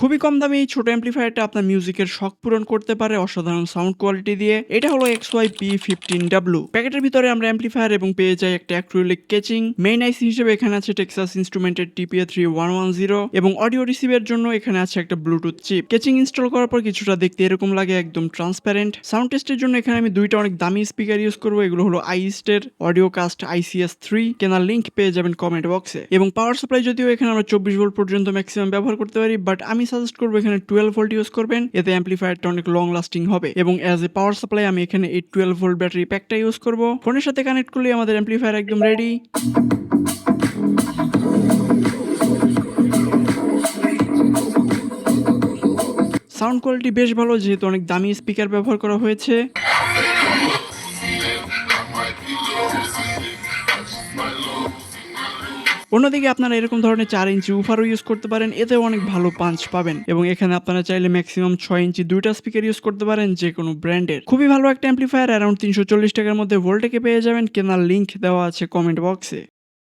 খুবই কম দামে এই ছোট অ্যাম্পলিফায়ারটা আপনার মিউজিকের শখ পূরণ করতে পারে অসাধারণ সাউন্ড কোয়ালিটি দিয়ে। এটা হলো X Y P fifteen W প্যাকেটের ভিতরে আমরা অ্যাম্পলিফায়ার এবং পেয়ে যাই একটা অ্যাক্রিলিক কেচিং মেইন আইসি হিসেবে এখানে আছে Texas ইনস্ট্রুমেন্টের TPA three one one zero এবং অডিও রিসিভের জন্য এখানে আছে একটা ব্লুটুথ চিপ কেচিং ইনস্টল করার পর কিছুটা দেখতে এরকম লাগে, একদম ট্রান্সপারেন্ট সাউন্ড টেস্টের জন্য এখানে আমি দুইটা অনেক দামি স্পিকার ইউজ করব। এগুলো হলো আইস্টের অডিও কাস্ট আইসিএস থ্রি কেনার লিঙ্ক পেয়ে যাবেন কমেন্ট বক্সে এবং পাওয়ার সাপ্লাই যদিও এখানে আমরা চব্বিশ ভোল্ট পর্যন্ত ম্যাক্সিমাম ব্যবহার করতে পারি বাট আমি সাজেস্ট করব, এখানে টুয়েলভ ভোল্ট ইউজ করবেন। এতে অ্যাম্পলিফায়ারটা অনেক লং লাস্টিং হবে। এবং অ্যাজ এ পাওয়ার সাপ্লাই আমি এখানে এই টুয়েলভ ভোল্ট ব্যাটারি প্যাকটা ইউজ করব। ফোনের সাথে কানেক্ট করলে আমাদের অ্যাম্পলিফায়ার একদম রেডি সাউন্ড কোয়ালিটি বেশ ভালো, যেহেতু অনেক দামি স্পিকার ব্যবহার করা হয়েছে। অন্যদিকে আপনারা এরকম ধরনের চার ইঞ্চি উফারও ইউজ করতে পারেন এতে অনেক ভালো পাঞ্চ পাবেন। এবং এখানে আপনারা চাইলে ম্যাক্সিমাম ছয় ইঞ্চি দুইটা স্পিকার ইউজ করতে পারেন যে কোনো ব্র্যান্ডের খুবই ভালো একটা অ্যাম্পলিফায়ার অ্যারাউন্ড তিনশো চল্লিশ টাকার মধ্যে ভোল্টেকে পেয়ে যাবেন, কেনার লিঙ্ক দেওয়া আছে কমেন্ট বক্সে